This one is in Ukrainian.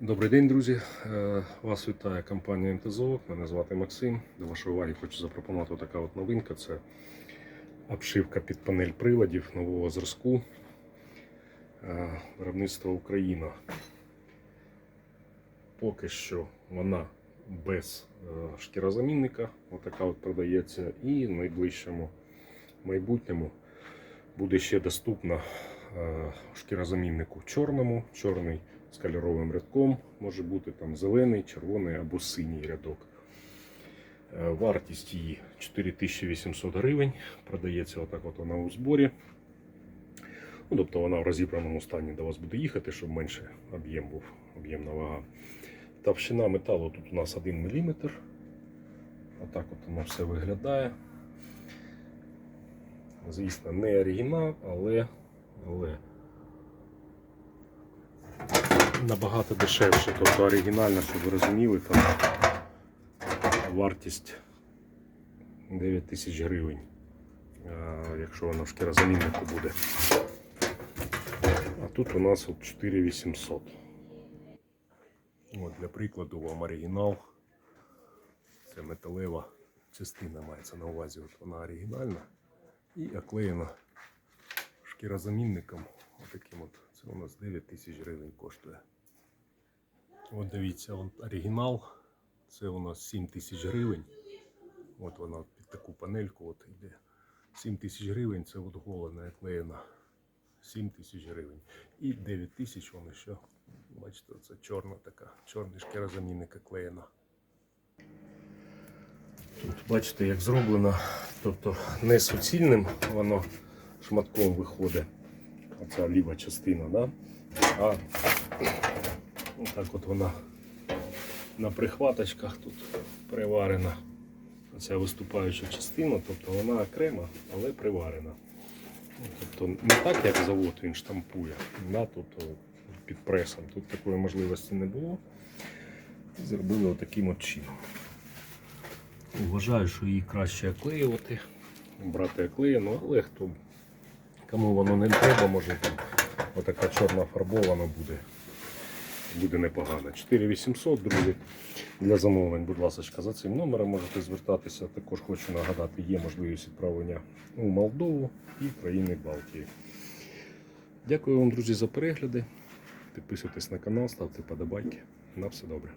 Добрий день, друзі. Е, Вас вітає компанія МТЗО. Мене звати Максим. До вашої уваги хочу запропонувати така от новинка. Це обшивка під панель приладів нового зразку е, виробництва Україна. Поки що вона без е, шкірозамінника. Отака от продається. І в найближчому майбутньому буде ще доступна шкірозаміннику чорному, чорний з кольоровим рядком, може бути там зелений, червоний або синій рядок. Е, Вартість її 4800 гривень. Продається отак от вона у зборі. Ну, тобто вона в розібраному стані до вас буде їхати, щоб менше об'єм був, об'ємна вага. Товщина металу тут у нас 1 мм. Отак от воно все виглядає. Звісно, не оригінал, але, але набагато дешевше. Тобто оригінально, щоб ви розуміли, там вартість 9 тисяч гривень, якщо вона в шкірозаміннику буде. А тут у нас от 4800. От для прикладу вам оригінал. Це металева частина мається на увазі. От вона оригінальна і оклеєна шкірозамінником. Отаким от. Це у нас 9 тисяч гривень коштує. От дивіться, от оригінал. Це у нас 7 тисяч гривень. От вона під таку панельку от йде. 7 тисяч гривень це от голена оклеєна. 7 тисяч гривень. І 9 тисяч вона ще, бачите, це чорна така, чорний шкірозамінник оклеєна. Тут бачите, як зроблено, тобто не суцільним воно шматком виходить, оця ліва частина, да? а так от вона на прихваточках тут приварена. Оця виступаюча частина, тобто вона окрема, але приварена. Ну, Тобто не так, як завод він штампує, да, тут під пресом. Тут такої можливості не було. Зробили отаким от чином. Вважаю, що її краще оклеювати, брати оклеєну, але хто кому воно не треба, може отака чорна фарбована буде. Буде непогано. 4800, друзі. Для замовлень, будь ласка, за цим номером можете звертатися. Також хочу нагадати, є можливість відправлення у Молдову і країни Балтії. Дякую вам, друзі, за перегляди. Підписуйтесь на канал, ставте подобайки. На все добре.